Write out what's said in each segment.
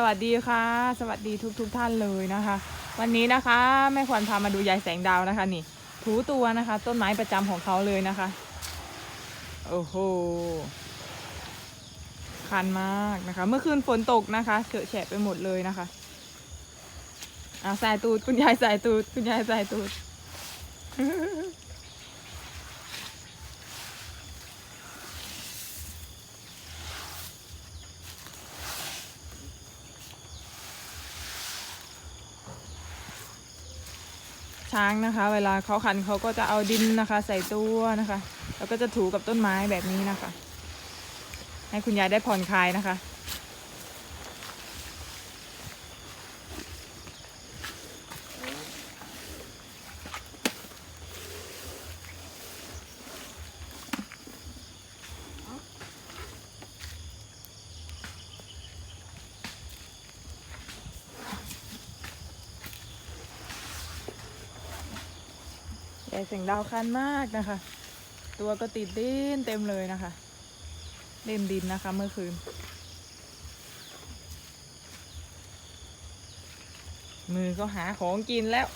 สวัสดีค่ะ สวัสดีทุกทุกท่านเลยนะคะ วันนี้นะคะแม่ควรพามาดูยายแสงดาวนะคะ นี่ ถูตัวนะคะ ต้นไม้ประจำของเขาเลยนะคะ โอ้โหคันมากนะคะ เมื่อคืนฝนตกนะคะเฉอะแฉะไปหมดเลยนะคะอ่าสายตูดคุณยายสายตูดคุณยายสายตูด ช้างนะคะ เวลาเขาขันเขาก็จะเอาดินนะคะ ใส่ตัวนะคะ แล้วก็จะถูกับต้นไม้แบบนี้นะคะ ให้คุณยายได้ผ่อนคลายนะคะ แต่เสียงดาวคันมากนะคะ ตัวก็ติดดินเต็มเลยนะคะ เล่นดินนะคะเมื่อคืน มือก็หาของกินแล้ว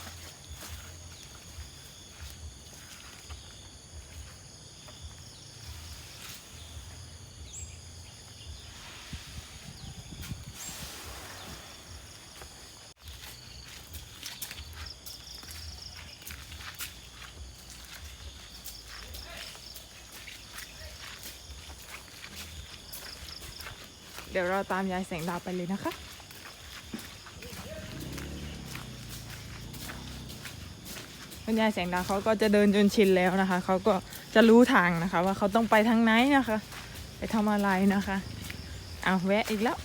เดี๋ยวเราตามยายแสงดาวไปเลยนะคะ คุณยายแสงดาวเขาก็จะเดินจนชินแล้วนะคะ เขาก็จะรู้ทางนะคะ ว่าเขาต้องไปทางไหนนะคะ ไปทำอะไรนะคะเอาแวะอีกแล้ว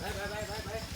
คุณ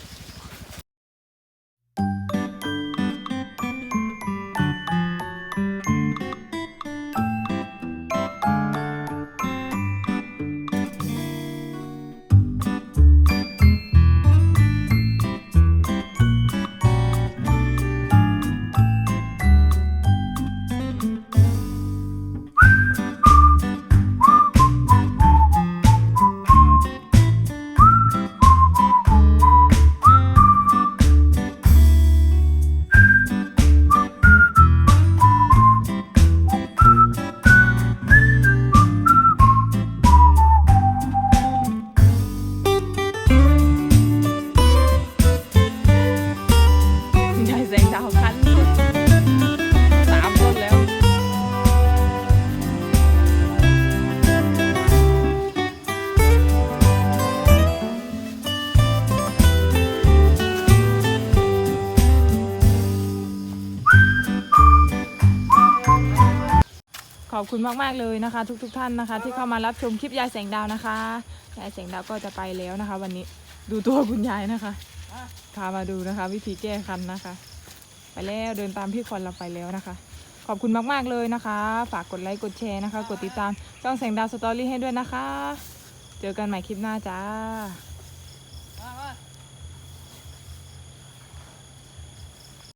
ขอบคุณมากๆเลยนะคะ ทุกๆทท่านนะคะ ที่เข้ามารับชมคลิปยายแสงดาวนะคะยายแสงดาวก็จะไปแล้วนะคะ วันนี้ดูตัวคุณยายนะคะพามาดูนะคะ วิธีแก้คันนะคะ ไปแล้วเดินตามพี่คอนเราไปแล้วนะคะ ขอบคุณมากๆเลยนะคะ ฝากกดไลค์กดแชร์นะคะ กดติดตามช่องแสงดาวสตอรี่ให้ด้วยนะคะ เจอกันใหม่คลิปหน้าจ้า